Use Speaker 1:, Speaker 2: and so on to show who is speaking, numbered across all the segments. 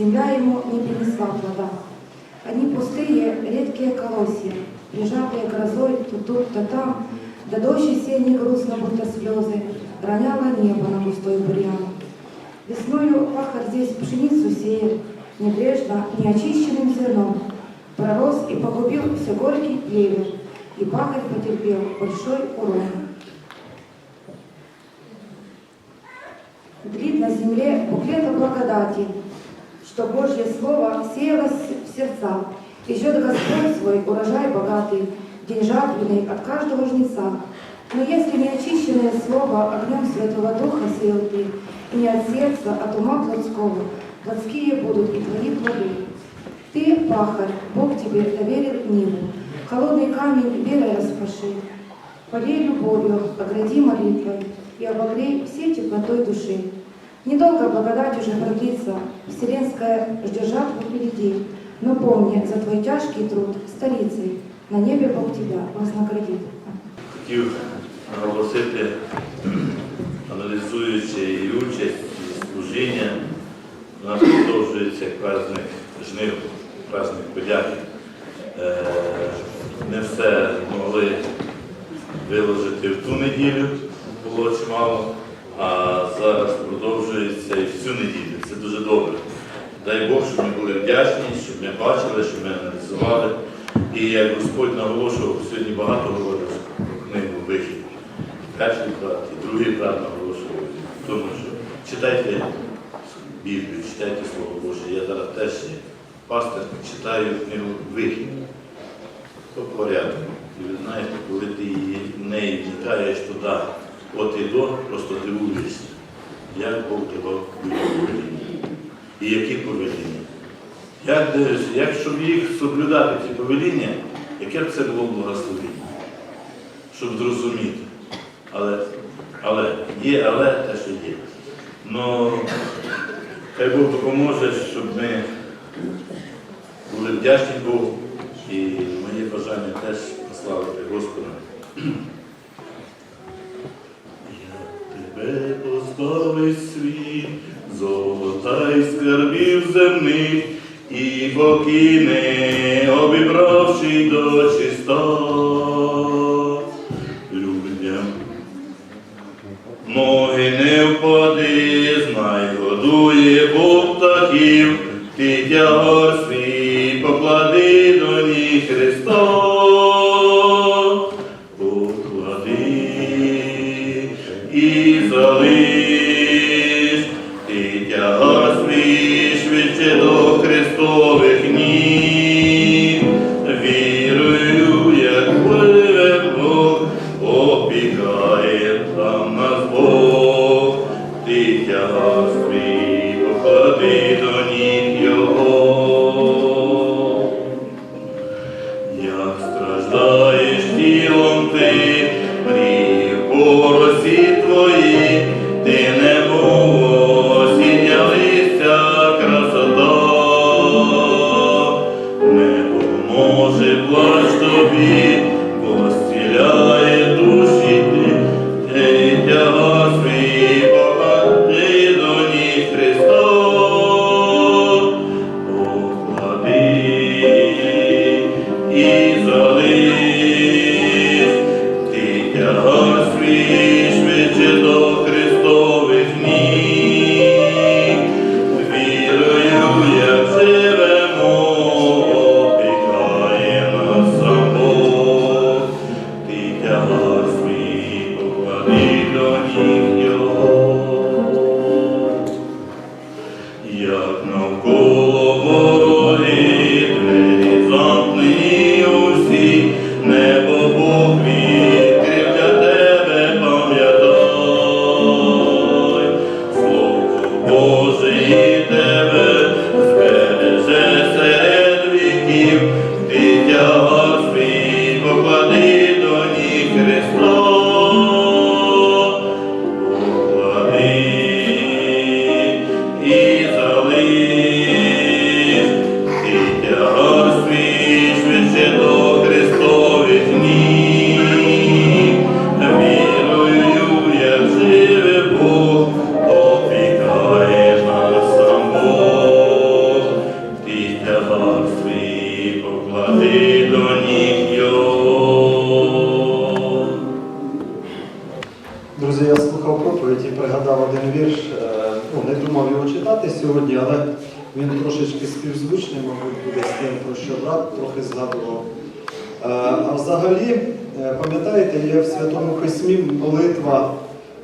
Speaker 1: земля ему не принесла плода. Одни пустые, редкие колосья, прижатые грозой то тут, то там, да дождь осенний грустно, будто слезы, роняло небо на густой бурьян. Весною пахарь здесь пшеницу сеет, небрежно, неочищенным зерном. Пророс и погубил все горький плевел, и пахарь потерпел большой урон. Длит на земле буклета благодати, что Божье Слово сеялось в сердца, и ждет Господь свой урожай богатый, день жатвенный от каждого жнеца. Но если не очищенное Слово огнем Святого Духа сеял ты, и не от сердца, от ума плотского, плотские будут и твои плоды. Ты, пахарь, Бог тебе доверил ниву, холодный камень верой распаши. Полей любовью, огради молитвой и обогрей все теплотой души. Недолго благодать уже продлится, вселенская ждет жатву впереди, но помни за твой тяжкий труд старицей, на небе Бог тебя вознаградит.
Speaker 2: хотів наголосити, аналізуючи і участь, і служіння, у нас продовжується праздник жнив, праздник подяки. Е, Не все могли виложити в ту неділю, було чимало, а зараз продовжується і всю неділю. Це дуже добре. Дай Бог, щоб ми були вдячні, щоб ми бачили, щоб ми аналізували. І як Господь наголошував, сьогодні багато говорив про книгу Вихід. Перший брат і другий брат наголошував. Тому що читайте Біблію, читайте Слово Боже. Я зараз теж є пастор, читаю книгу Вихід. По порядку. І ви знаєте, коли ти її в неї вникаєш туди, от і до, просто дивуєшся, як Бог людям повеління. І які повеління. Як, як щоб їх соблюдати, ці повеління, яке б це було благословення, щоб зрозуміти. Але, але є, але те, що є. Ну, хай Бог допоможе, щоб ми були вдячні Богу. І моє бажання теж прославити Господа. Земних, і покине, обібравши до чиста людям. Ноги не впади, знай, годує Бог птахів, ти тягар свій поклади до ніг Христа. Поклади і залиш, як навколо
Speaker 3: морі. Один вірш, е, ну, не думав його читати сьогодні, але він трошечки співзвучний, мабуть, буде з тим, про що брат трохи згадував. Е, А взагалі, е, пам'ятаєте, є в Святому Письмі молитва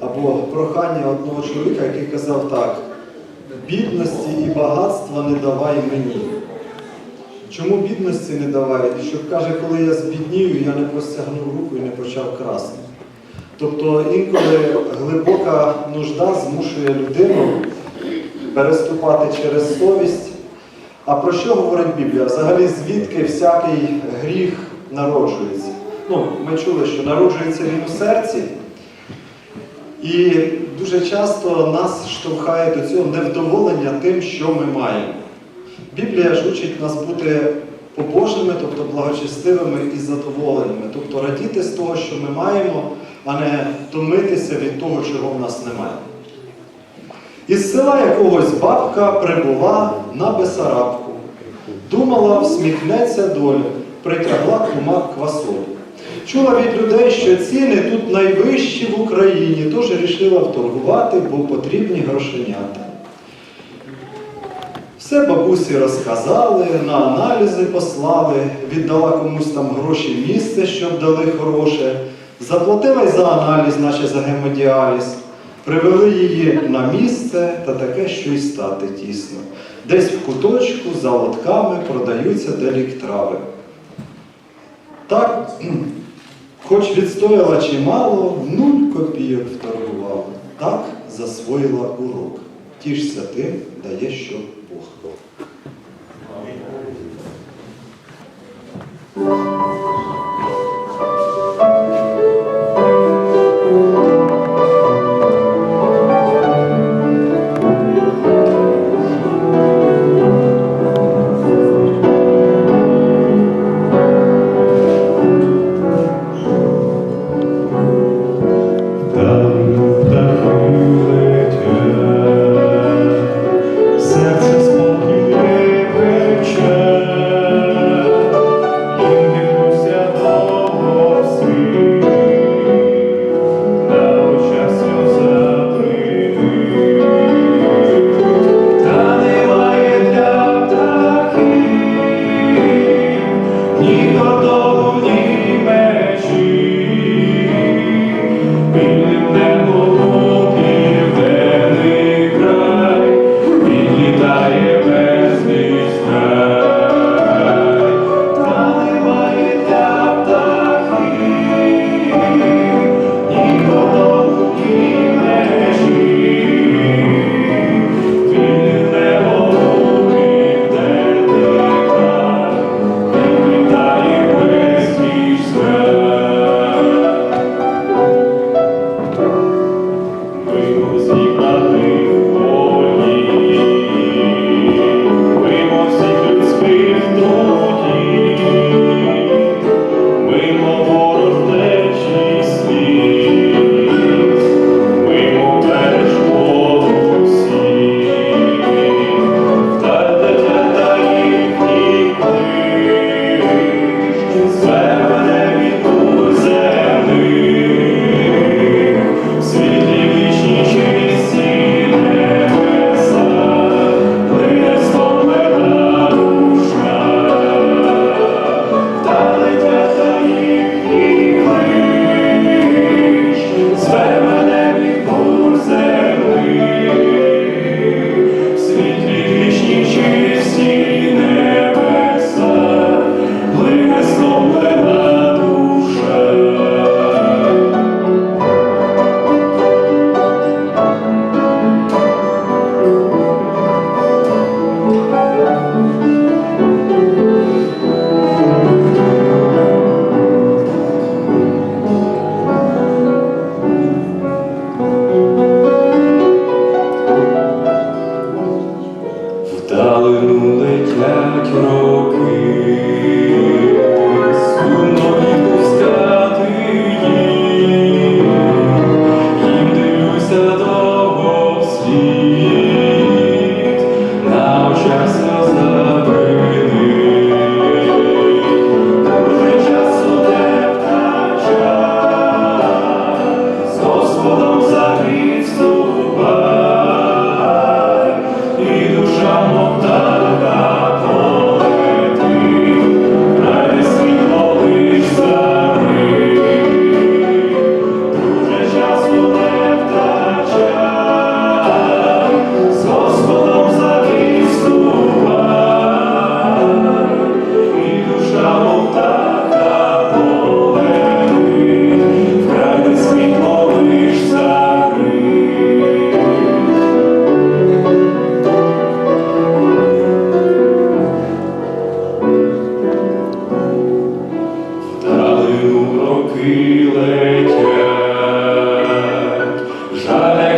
Speaker 3: або прохання одного чоловіка, який казав так: бідності і багатства не давай мені. Чому бідності не давай? Щоб каже, коли я збіднію, я не простягнув руку і не почав красти. Тобто інколи глибока нужда змушує людину переступати через совість. А про що говорить Біблія? Взагалі, звідки всякий гріх народжується? Ну, ми чули, що народжується він у серці. І дуже часто нас штовхає до цього невдоволення тим, що ми маємо. Біблія ж учить нас бути побожними, тобто благочестивими і задоволеними, тобто радіти з того, що ми маємо, а не томитися від того, чого в нас немає. Із села якогось бабка прибула на Бесарабку. Думала, всміхнеться доля, притягла кума квасолі. Чула від людей, що ціни тут найвищі в Україні, тож рішила вторгувати, бо потрібні грошенята. Все бабусі розказали, на аналізи послали, віддала комусь там гроші місце, щоб дали хороше, заплатила й за аналіз, наче за гемодіаліз. Привели її на місце та таке, що й стати тісно. Десь в куточку за лотками продаються деліктрави. Так, хоч відстояла чимало, нуль копійок вторгувала. Так засвоїла урок. Тішся тим, дає, що Бог.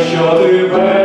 Speaker 4: що ти